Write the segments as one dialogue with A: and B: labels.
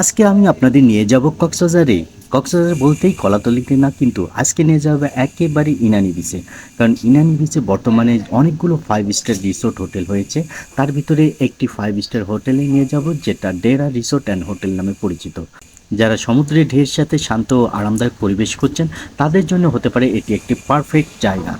A: আজকে আমি আপনাদের নিয়ে যাব কক্সবাজারে। কক্সবাজার বলতেই কলাতলিতে না, কিন্তু আজকে নিয়ে যাবে একেবারে ইনানি বিচে কারণ ইনানি বিচে বর্তমানে অনেকগুলো ফাইভ স্টার রিসোর্ট হোটেল হয়েছে। তার ভিতরে একটি ফাইভ স্টার হোটেলে নিয়ে যাব, যেটা ডেরা রিসোর্ট অ্যান্ড হোটেল নামে পরিচিত। যারা সমুদ্রের ঢের সাথে শান্ত ও আরামদায়ক পরিবেশ করছেন তাদের জন্য হতে পারে এটি একটি পারফেক্ট জায়গা।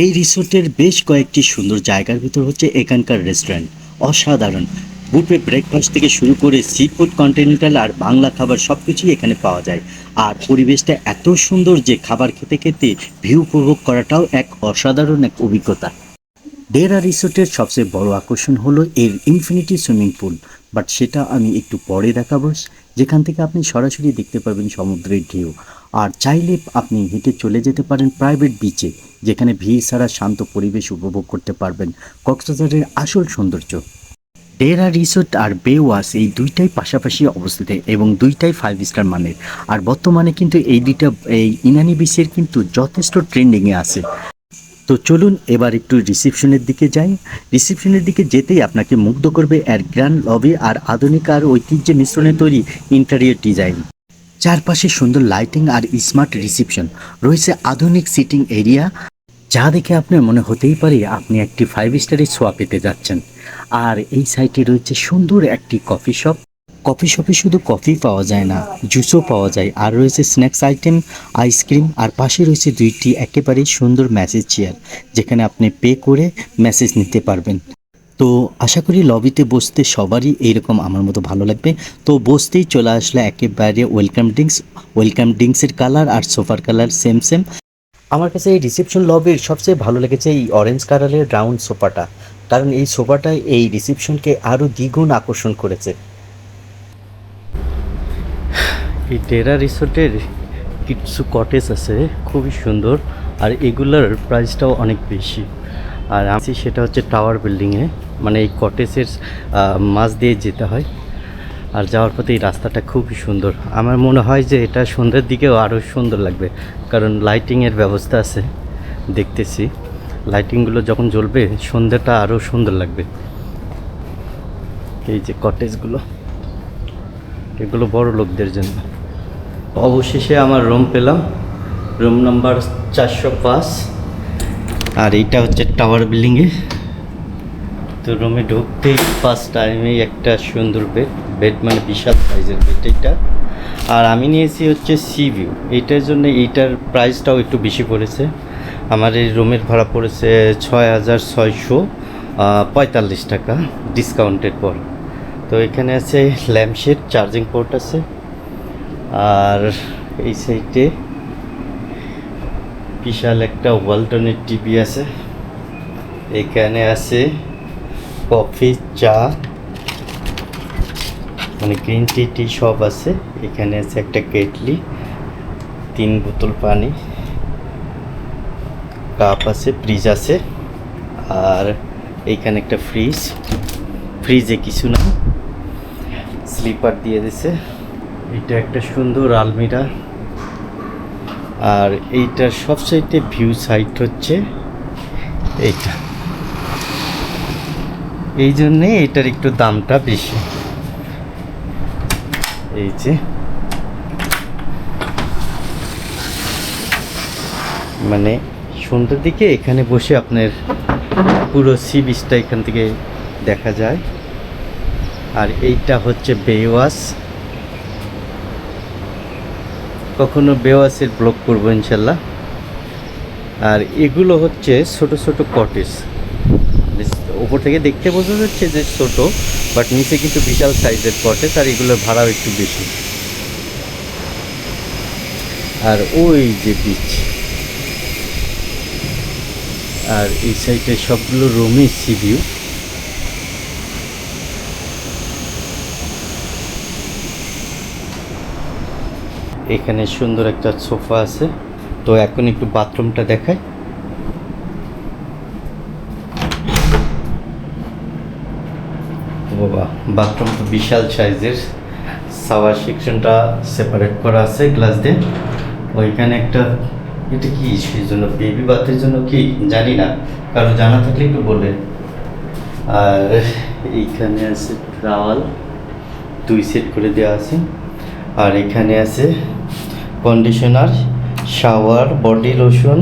A: এই রিসোর্টের বেশ কয়েকটি সুন্দর জায়গার ভিতর হচ্ছে এখানকার রেস্টুরেন্ট অসাধারণ। বুফে ব্রেকফাস্ট থেকে শুরু করে সি ফুড কন্টিনেন্টাল আর বাংলা খাবার সব কিছুই এখানে পাওয়া যায়। আর পরিবেশটা এত সুন্দর যে খাবার খেতে খেতে ভিউ উপভোগ করাটাও এক অসাধারণ এক অভিজ্ঞতা। ডেরা রিসোর্টের সবচেয়ে বড় আকর্ষণ হলো এর ইনফিনিটি সুইমিং পুল বাট সেটা আমি একটু পরে দেখাবো। যেখান থেকে আপনি সরাসরি দেখতে পাবেন সমুদ্রের ঢেউ। আর চাইলে আপনি হেঁটে চলে যেতে পারেন প্রাইভেট বিচে যেখানে ভিড় ছাড়া শান্ত পরিবেশ উপভোগ করতে পারবেন। কক্সবাজারের আসল সৌন্দর্য। ডেরা রিসোর্ট আর বেওয়াস এই দুইটাই পাশাপাশি অবস্থিত এবং দুইটাই ফাইভ স্টার মানের। আর বর্তমানে কিন্তু এই দুইটা, এই ইনানি বিচের কিন্তু যথেষ্ট ট্রেন্ডিংয়ে আছে। তো চলুন এবার একটু রিসেপশনের দিকে যাই। রিসেপশনের দিকে যেতেই আপনাকে মুগ্ধ করবে এর গ্র্যান্ড লবি আর আধুনিক আর ঐতিহ্যের মিশ্রণে তৈরি ইন্টেরিয়র ডিজাইন চারপাশে সুন্দর লাইটিং আর স্মার্ট রিসেপশন রয়েছে আধুনিক সিটিং এরিয়া যা দেখে আপনার মনে হতেই পারে আপনি একটি ফাইভ স্টারের ছোঁয়া পেতে যাচ্ছেন। আর এই সাইটে রয়েছে সুন্দর একটি কফি শপ কফি শপে শুধু কফি পাওয়া যায় না জুসও পাওয়া যায়। আর রয়েছে স্ন্যাক্স আইটেম আইসক্রিম আর পাশে রয়েছে দুইটি একেবারেই সুন্দর ম্যাসেজ চেয়ার যেখানে আপনি পে করে মেসেজ নিতে পারবেন। তো আশা করি লবিতে বসতে সবারই এইরকম আমার মতো ভালো লাগবে। তো বসতেই চলে আসলে একেবারে ওয়েলকাম ড্রিঙ্কস ওয়েলকাম ড্রিঙ্কসের কালার আর সোফার কালার সেম সেম আমার কাছে এই রিসেপশন লবির সবচেয়ে ভালো লেগেছে এই অরেঞ্জ কালারের রাউন্ড সোফাটা। কারণ এই সোফাটা এই রিসেপশনকে আরও দ্বিগুণ আকর্ষণ করেছে। এই টেরা রিসোর্টের কিছু কটেজ আছে, খুবই সুন্দর, আর এগুলোর প্রাইসটাও অনেক বেশি। আর আমি সেটা হচ্ছে টাওয়ার বিল্ডিংয়ে মানে এই কটেজের মাছ দিয়ে যেতে হয়। আর যাওয়ার পথে এই রাস্তাটা খুবই সুন্দর। আমার মনে হয় যে এটা সন্ধ্যের দিকেও আরও সুন্দর লাগবে, কারণ লাইটিংয়ের ব্যবস্থা আছে, দেখতেছি। লাইটিংগুলো যখন জ্বলবে, সন্ধ্যাটা আরও সুন্দর লাগবে। এই যে কটেজগুলো এগুলো বড় লোকদের জন্য। অবশেষে আমার রুম পেলাম রুম নাম্বার চারশো পাঁচ। আর এইটা হচ্ছে টাওয়ার বিল্ডিংয়ে তো রুমে ঢুকতেই ফার্স্ট টাইমেই একটা সুন্দর বেড বেড মানে বিশাল সাইজের বেড এটা। আর আমি নিয়েছি হচ্ছে সি ভিউ এইটার জন্য এইটার প্রাইসটাও একটু বেশি পড়েছে। আমার এই রুমের ভাড়া পড়েছে ছয় হাজার ছয়শো পঁয়তাল্লিশ টাকা ডিসকাউন্টের পর। তো এখানে আছে ল্যাম্পশেড চার্জিং পোর্ট আছে। আর এই সাইডে বিশাল একটা ওয়ালটনের টিভি আছে। এখানে আছে কফি চা মানে গ্রিন টি টি সব আছে। এখানে আছে একটা কেটলি, তিন বোতল পানি, কাপ আছে, ফ্রিজ আছে, আর এইখানে একটা ফ্রিজ। ফ্রিজে কিছু না, স্লিপার দিয়ে দিছে। এটা একটা সুন্দর আলমিরা। আর এইটার সবচাইতে ভিউ সাইট হচ্ছে এইটা। এই জন্যে এটার একটু দামটা বেশি। এই যে। মানে সন্ধ্যের দিকে এখানে বসে আপনার পুরো সি বিচটা এখান থেকে দেখা যায়। আর এইটা হচ্ছে বেওয়াস। কখনো বেওয়াসের ব্লগ করব ইনশাল্লাহ। আর এগুলো হচ্ছে ছোট ছোট কটেজ ওপর থেকে দেখতে বোঝা যাচ্ছে যে ছোট বাট নিচে কিন্তু বিশাল সাইজের কটেজ আর এগুলোর ভাড়াও একটু বেশি। আর ওই যে বিচ আর এই সাইডে সবগুলো রুমই সি ভিউ এখানে সুন্দর একটা সোফা আছে। তো এখন একটু বাথরুমটা দেখাই। বাবা বাথরুম তো বিশাল সাইজের সাওয়ার সেকশনটা সেপারেট করা আছে গ্লাস দিয়ে। ওইখানে একটা, এটা কি সেই জন্য বেবি বাথের জন্য কি? জানি না। কারও জানা থাকলে একটু বলবেন আর এইখানে আছে টাওয়াল দুই সেট করে দেওয়া আছে। আর এখানে আছে conditioner shower body lotion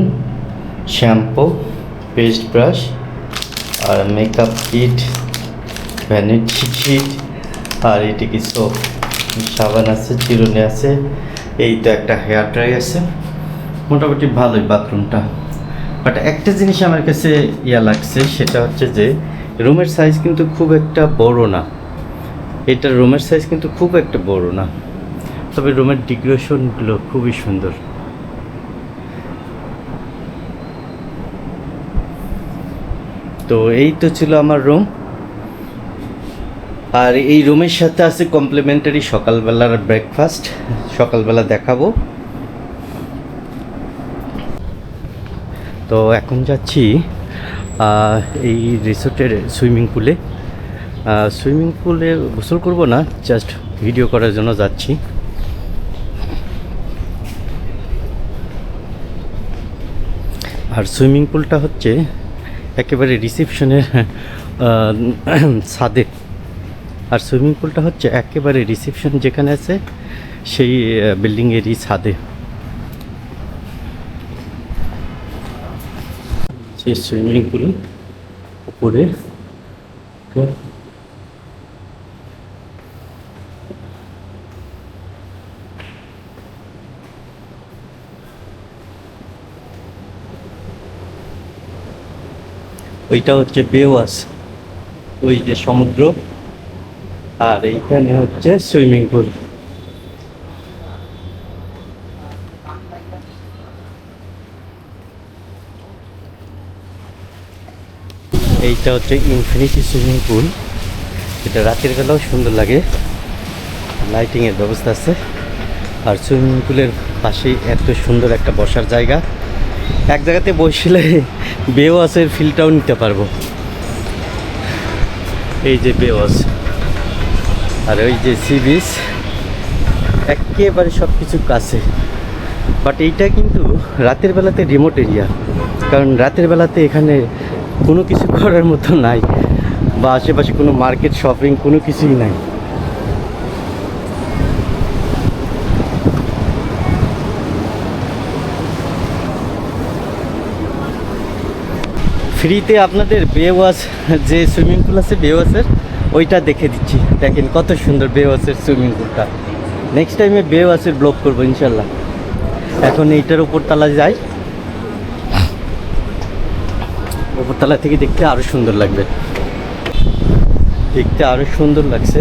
A: shampoo paste brush আর মেকআপ কিট ভ্যানিটি শিট আর এটি কি সোপ সাবান আছে, চিরুনি আছে, এই তো একটা হেয়ার ড্রাই আছে। মোটামুটি ভালোই বাথরুমটা। বাট একটা জিনিস আমার কাছে ইয়া লাগছে, সেটা হচ্ছে যে, রুমের সাইজ কিন্তু খুব একটা বড় না। এটার রুমের সাইজ কিন্তু খুব একটা বড় না। তবে রুমের ডেকোরেশনগুলো খুবই সুন্দর। তো এই তো ছিল আমার রুম আর এই রুমের সাথে আছে কমপ্লিমেন্টারি সকালবেলার ব্রেকফাস্ট সকালবেলা দেখাবো। তো এখন যাচ্ছি এই রিসোর্টের সুইমিং পুলে। সুইমিং পুলে গোসল করব না জাস্ট ভিডিও করার জন্য যাচ্ছি। আর সুইমিং পুলটা হচ্ছে একেবারে রিসেপশনের ছাদে। আর সুইমিং পুলটা হচ্ছে একেবারে রিসেপশন যেখানে আছে, সেই বিল্ডিংয়েরই ছাদে। সেই সুইমিং পুল উপরে, ওইটা হচ্ছে বেওয়াস। ওই যে সমুদ্র আর এইখানে হচ্ছে সুইমিং পুল। এইটা হচ্ছে ইনফিনিটি সুইমিং পুল। এটা রাতের বেলাও সুন্দর লাগে। লাইটিংয়ের ব্যবস্থা আছে। আর সুইমিং পুলের পাশেই এত সুন্দর একটা বসার জায়গা। এক জায়গাতে বসলে বেওয়াসের ফিলটাও নিতে পারব। এই যে বেওয়াস আর ওই যে সি বিচ একেবারে সব কিছু। কাছে বাট এইটা কিন্তু রাতের বেলাতে রিমোট এরিয়া কারণ রাতের বেলাতে এখানে কোনো কিছু করার মতো নাই বা আশেপাশে কোনো মার্কেট শপিং কোনো কিছুই নাই। ফ্রিতে আপনাদের বেওয়াস যে সুইমিং পুল আছে বেওয়াসের ওইটা দেখে দিচ্ছি। দেখেন কত সুন্দর বেওয়াসের সুইমিং পুলটা নেক্সট টাইমে বেওয়াসের ব্লগ করব, ইনশাল্লাহ। এখন এইটার উপর তালা যাই। উপরতলা থেকে দেখতে আরও সুন্দর লাগবে। দেখতে আরও সুন্দর লাগছে।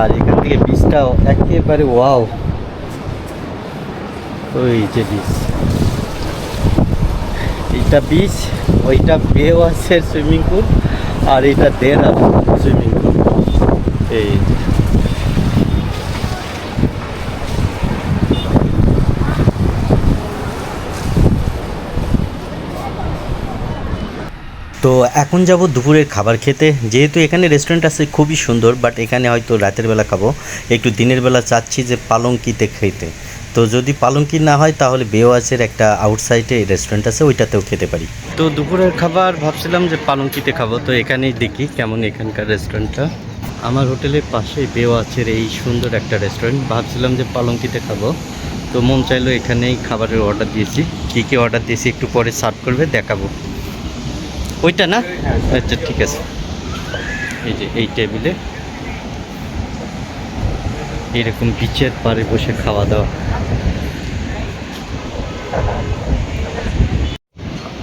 A: আর এখান থেকে বীজটাও একেবারে ওয়াও ওই যে বীজ এইটা বীজ ওইটা বেওয়াসের সুইমিং পুল আর এটা দেড় সুইমিং পুল এই তো এখন যাব দুপুরের খাবার খেতে। যেহেতু এখানে রেস্টুরেন্ট আছে, খুবই সুন্দর বাট এখানে হয়তো রাতের বেলা খাব। একটু দিনের বেলা চাচ্ছি যে পালঙ্কিতে খেতে। তো যদি পালঙ্কি না হয়, তাহলে বেওয়াজের একটা আউটসাইডে রেস্টুরেন্ট আছে, ওইটাতেও খেতে পারি। তো দুপুরের খাবার ভাবছিলাম যে পালঙ্কিতে খাব, তো এখানেই দেখি কেমন এখানকার রেস্টুরেন্টটা আমার হোটেলের পাশে বেওয়াচের এই সুন্দর একটা রেস্টুরেন্ট ভাবছিলাম যে পালঙ্কিতে খাব। তো মন চাইলো এখানেই খাবারের অর্ডার দিয়েছি। কী কী অর্ডার দিয়েছি একটু পরে সার্ভ করবে, দেখাবো। ওইটা না? আচ্ছা ঠিক আছে। এই যে, এই টেবিলে এরকম বিচের পাড়ে বসে খাওয়া দাওয়া।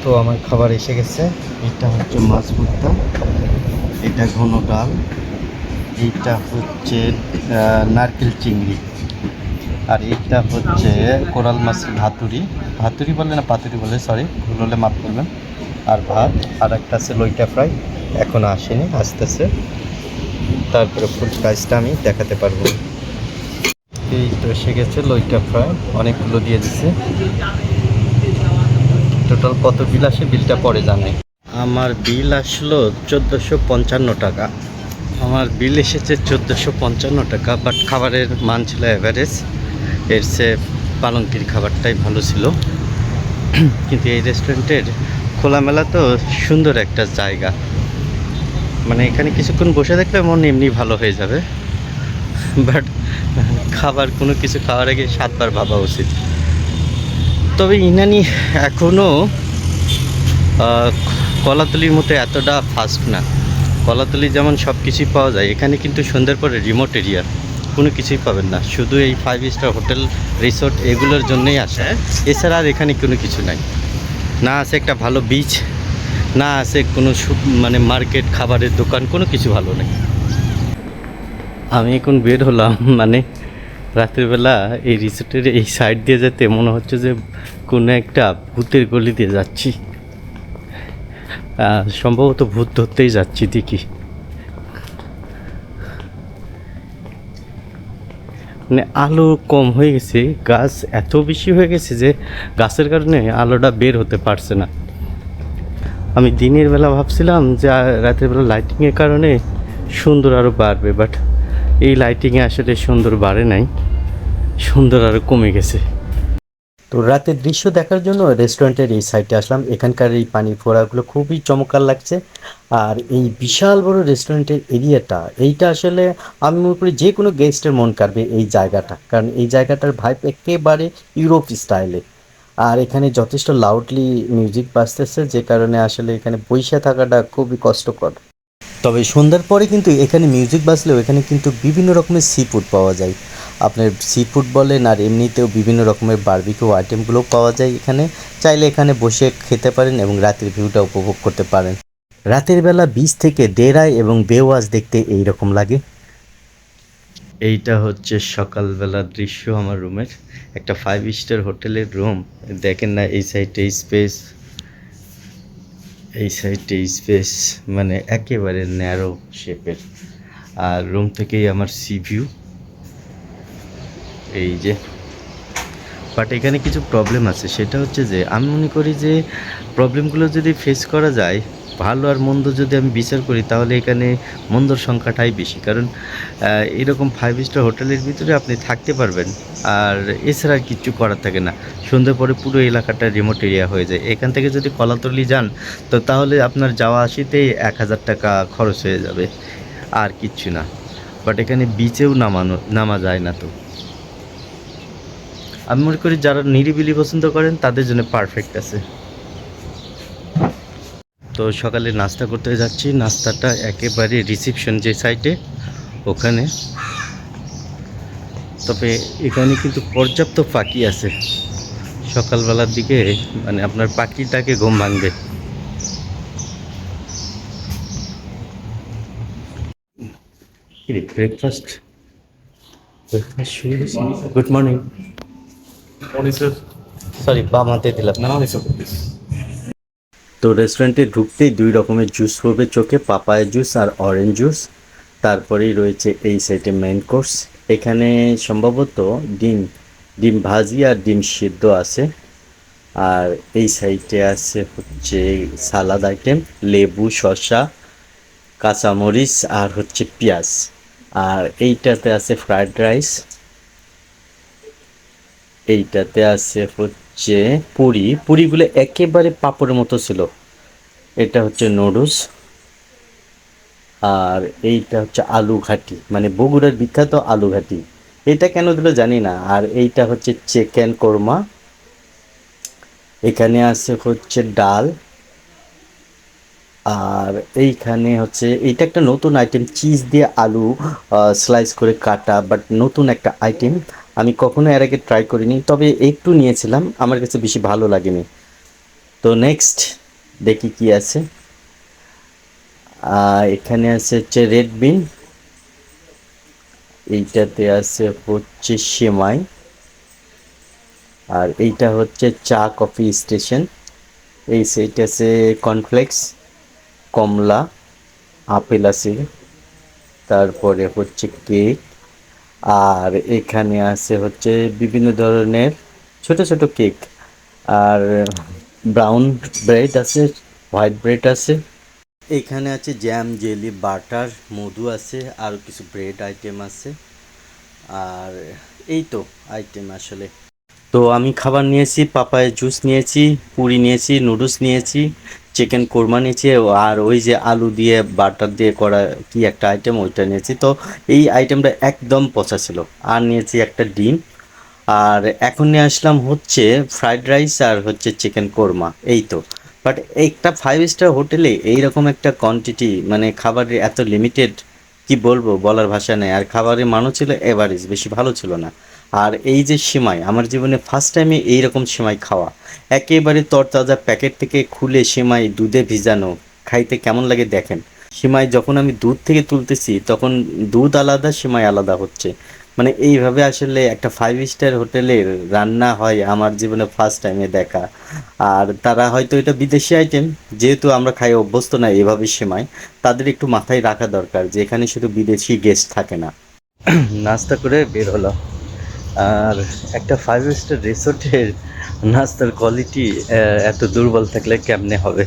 A: তো আমার খাবার এসে গেছে। এটা হচ্ছে মাছ ভর্তা এটা ঘন ডাল। এইটা হচ্ছে নারকেল চিংড়ি। আর এইটা হচ্ছে কোরাল মাছের ভাতুরি ভাতুরি বলে না পাতুরি বলে সরি ভুল হলে মাফ করবেন। আর ভাত, আর একটা আছে লইটা ফ্রাই। এখনও আসেনি, আসতেছে। তারপরে ফুল প্রাইসটা আমি দেখাতে পারব। এই তো এসে গেছে লইটা ফ্রাই। অনেকগুলো দিয়ে দিছে। টোটাল কত বিল আসে? বিলটা পরে জানাই। আমার বিল আসলো চোদ্দোশো পঞ্চান্ন টাকা। আমার বিল এসেছে চোদ্দোশো পঞ্চান্ন টাকা বাট খাবারের মান ছিল অ্যাভারেজ এর সে পালঙ্কির খাবারটাই ভালো ছিল। কিন্তু এই রেস্টুরেন্টের খোলামেলা তো সুন্দর একটা জায়গা। মানে এখানে কিছুক্ষণ বসে দেখলে মন এমনি ভালো হয়ে যাবে। বাট খাবার, কোনো কিছু খাওয়ার আগে সাতবার ভাবা উচিত। তবে ইনানি এখনও কলাতলির মতো এতটা ফাস্ট না। কলাতলি যেমন সব কিছুই পাওয়া যায় এখানে কিন্তু সন্ধ্যের পরে রিমোট এরিয়া কোনো কিছুই পাবেন না। শুধু এই ফাইভ স্টার হোটেল রিসোর্ট এগুলোর জন্যই আসে। এছাড়া আর এখানে কোনো কিছু নাই। না আছে একটা ভালো বিচ না আছে কোনো সু- মানে মার্কেট খাবারের দোকান কোনো কিছু ভালো নেই। আমি এখন বের হলাম মানে রাত্রিবেলা এই রিসোর্টের এই সাইড দিয়ে যেতে মনে হচ্ছে যে কোনো একটা ভূতের গলি দিয়ে যাচ্ছি। সম্ভবত ভূত ধরতেই যাচ্ছি, দেখি। মানে আলো কম হয়ে গেছে, গাছ এত বেশি হয়ে গেছে যে গাছের কারণে আলোটা বের হতে পারছে না। আমি দিনের বেলা ভাবছিলাম যে রাতের বেলা লাইটিংয়ের কারণে সুন্দর আরও বাড়বে বাট এই লাইটিংয়ে আসলে সুন্দর বাড়ে নাই, সুন্দর আরও কমে গেছে। তো রাতের দৃশ্য দেখার জন্য রেস্টুরেন্টের এই সাইডে আসলাম। এখানকার এই পানি ফোড়াগুলো খুবই চমৎকার লাগছে। আর এই বিশাল বড় রেস্টুরেন্টের এরিয়াটা এইটা আসলে আমি মনে করি যে কোনো গেস্টের মন কাড়বে এই জায়গাটা। কারণ এই জায়গাটার ভাইব একেবারে ইউরোপ স্টাইলে আর এখানে যথেষ্ট লাউডলি মিউজিক বাজতেছে, যে কারণে আসলে এখানে বসে থাকাটা খুবই কষ্টকর। তবে সন্ধ্যার পরে কিন্তু এখানে মিউজিক বাজলেও এখানে কিন্তু বিভিন্ন রকমের সি ফুড পাওয়া যায়। আপনার সি ফুড বলেন আর এমনিতেও বিভিন্ন রকমের বার্বিকিউ আইটেমগুলো পাওয়া যায় এখানে। চাইলে এখানে বসে খেতে পারেন এবং রাতের ভিউটা উপভোগ করতে পারেন। রাতের বেলা বিচ থেকে দেরাই এবং বেওয়াজ দেখতে এই রকম লাগে। এইটা হচ্ছে সকালবেলার দৃশ্য আমার রুমের। একটা ফাইভ স্টার হোটেলের রুম দেখেন না, এই সাইডে স্পেস এই সাইডে স্পেস মানে একেবারে ন্যারো শেপের আর রুম থেকেই আমার সি ভিউ এই যে বাট এখানে কিছু প্রবলেম আছে। সেটা হচ্ছে যে, আমি মনে করি যে প্রবলেমগুলো যদি ফেস করা যায়, ভালো আর মন্দ যদি আমি বিচার করি, তাহলে এখানে মন্দর সংখ্যাটাই বেশি। কারণ এরকম ফাইভ স্টার হোটেলের ভিতরে আপনি থাকতে পারবেন, আর এছাড়া আর কিচ্ছু করার থাকে না। সন্ধ্যে পরে পুরো এলাকাটা রিমোট এরিয়া হয়ে যায়। এখান থেকে যদি কলাতলি যান, তো তাহলে আপনার যাওয়া আসিতেই এক হাজার টাকা খরচ হয়ে যাবে, আর কিচ্ছু না। বাট এখানে বিচেও নামানো, নামা যায় না তো। আমি মনে করি যারা নিরিবিলি পছন্দ করেন, তাদের জন্য পারফেক্ট আছে। তো সকালে নাস্তা করতে যাচ্ছি। নাস্তাটা একেবারে রিসিপশন যে সাইটে ওখানে। তবে এখানে কিন্তু পর্যাপ্ত পাখি আছে। সকালবেলার দিকে মানে আপনার পাখিটাকে ঘুম ভাঙবে। Breakfast breakfast good morning sorry বাম হাতে দিলাম।
B: okay,
A: তো রেস্টুরেন্টে ঢুকতেই দুই রকমের জুস পড়বে চোখে পাপায়া জুস আর অরেঞ্জ জুস তারপরেই রয়েছে এই সাইডে মেন কোর্স এখানে সম্ভবত ডিম ডিম ভাজি আর ডিম সিদ্ধ আছে। আর এই সাইডে আছে হচ্ছে সালাদ আইটেম লেবু শসা কাঁচামরিচ আর হচ্ছে পেঁয়াজ। আর এইটাতে আছে ফ্রায়েড রাইস এইটাতে আছে হচ্ছে পুরি। পুরিগুলো একেবারে পাপড়ের মতো ছিল। এটা হচ্ছে নুডলস। আর এইটা হচ্ছে আলু ঘাটি। মানে বগুড়ার বিখ্যাত আলু ঘাটি। এটা কেন দিল জানি না। আর এইটা হচ্ছে চিকেন কোরমা। এখানে আছে হচ্ছে ডাল। আর এইখানে হচ্ছে, এইটা একটা নতুন আইটেম চিজ দিয়ে আলু স্লাইস করে কাটা বাট নতুন একটা আইটেম আমি কখনো এর আগে ট্রাই করিনি, তবে একটু নিয়েছিলাম, আমার কাছে বেশি ভালো লাগেনি। তো নেক্সট দেখি কি আছে। এখানে আছে হচ্ছে রেড বিন এইটাতে আছে হচ্ছে সেমাই। আর এইটা হচ্ছে চা কফি স্টেশন। এই সাইড আছে কর্নফ্লেক্স কমলা, আপেল আছে। তারপরে হচ্ছে কেক আর এখানে আছে হচ্ছে বিভিন্ন ধরনের ছোট ছোট কেক। আর ব্রাউন ব্রেড আছে, হোয়াইট ব্রেড আছে। এখানে আছে জ্যাম, জেলি, বাটার, মধু আছে আর কিছু ব্রেড আইটেম আছে। আর এই তো আইটেম আসলে। তো আমি খাবার নিয়েছি, পাপায় জুস নিয়েছি, পুরি নিয়েছি, নুডলস নিয়েছি। চিকেন কোরমা নিয়েছি আর ওই যে আলু দিয়ে, বাটার দিয়ে করা কি একটা আইটেম ওইটা নিয়েছি। তো এই আইটেমটা একদম পচা ছিল। আর নিয়েছি একটা ডিম। আর এখন নিয়ে আসলাম হচ্ছে ফ্রাইড রাইস আর হচ্ছে চিকেন কোরমা। এই তো। বাট একটা ফাইভ স্টার হোটেলে এইরকম একটা কোয়ান্টিটি মানে খাবারের এত লিমিটেড কি বলব বলার ভাষা নেই। আর খাবারের মানও ছিল এভারেজ বেশি ভালো ছিল না। আর এই যে সিমাই, আমার জীবনে ফার্স্ট টাইমে এইরকম সিমাই খাওয়া। একেবারে তরতাজা প্যাকেট থেকে খুলে সিমাই দুধে ভিজানো, খাইতে কেমন লাগে দেখেন। সিমাই যখন আমি দুধ থেকে তুলতেছি, তখন দুধ আলাদা, সিমাই আলাদা হচ্ছে। মানে এইভাবে আসলে একটা ফাইভ স্টার হোটেলের রান্না হয় আমার জীবনে ফার্স্ট টাইমে দেখা। আর তারা হয়তো এটা বিদেশি আইটেম যেহেতু আমরা খাই অভ্যস্ত না এভাবে সেমাই, তাদের একটু মাথায় রাখা দরকার যে এখানে শুধু বিদেশি গেস্ট থাকে না। নাস্তা করে বের হলো আর একটা ফাইভ স্টার রিসোর্টের নাস্তার কোয়ালিটি এত দুর্বল থাকলে কেমনে হবে?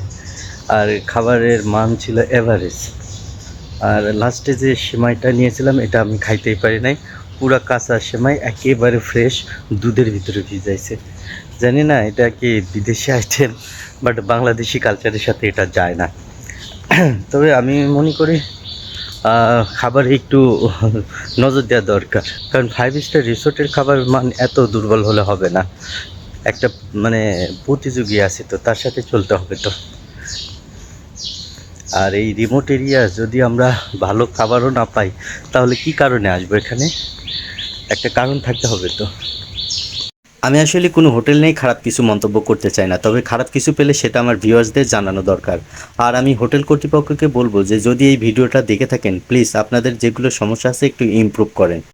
A: আর খাবারের মান ছিল এভারেজ আর লাস্টে যে সেমাইটা নিয়েছিলাম, এটা আমি খাইতেই পারি নাই। পুরা কাঁচা সেমাই, একেবারে ফ্রেশ দুধের ভিতরে ভিজাইছে। জানি না এটা কি বিদেশি আইটেম বাট বাংলাদেশি কালচারের সাথে এটা যায় না। তবে আমি মনে করি খাবারে একটু নজর দেওয়া দরকার। কারণ ফাইভ স্টার রিসোর্টের খাবার মান এত দুর্বল হলে হবে না। একটা মানে প্রতিযোগী আছে তো, তার সাথে চলতে হবে তো। আর এই রিমোট এরিয়া যদি আমরা ভালো খাবারও না পাই, তাহলে কি কারণে আসব এখানে? একটা কারণ থাকতে হবে তো। আমি আসলে কোনো হোটেল নেই, খারাপ কিছু মন্তব্য করতে চাই না। তবে খারাপ কিছু পেলে সেটা আমার ভিউয়ার্সদের জানানো দরকার। আর আমি হোটেল কর্তৃপক্ষকে বলব যে, যদি এই ভিডিওটা দেখে থাকেন, প্লিজ আপনাদের যেগুলো সমস্যা আছে একটু ইমপ্রুভ করেন।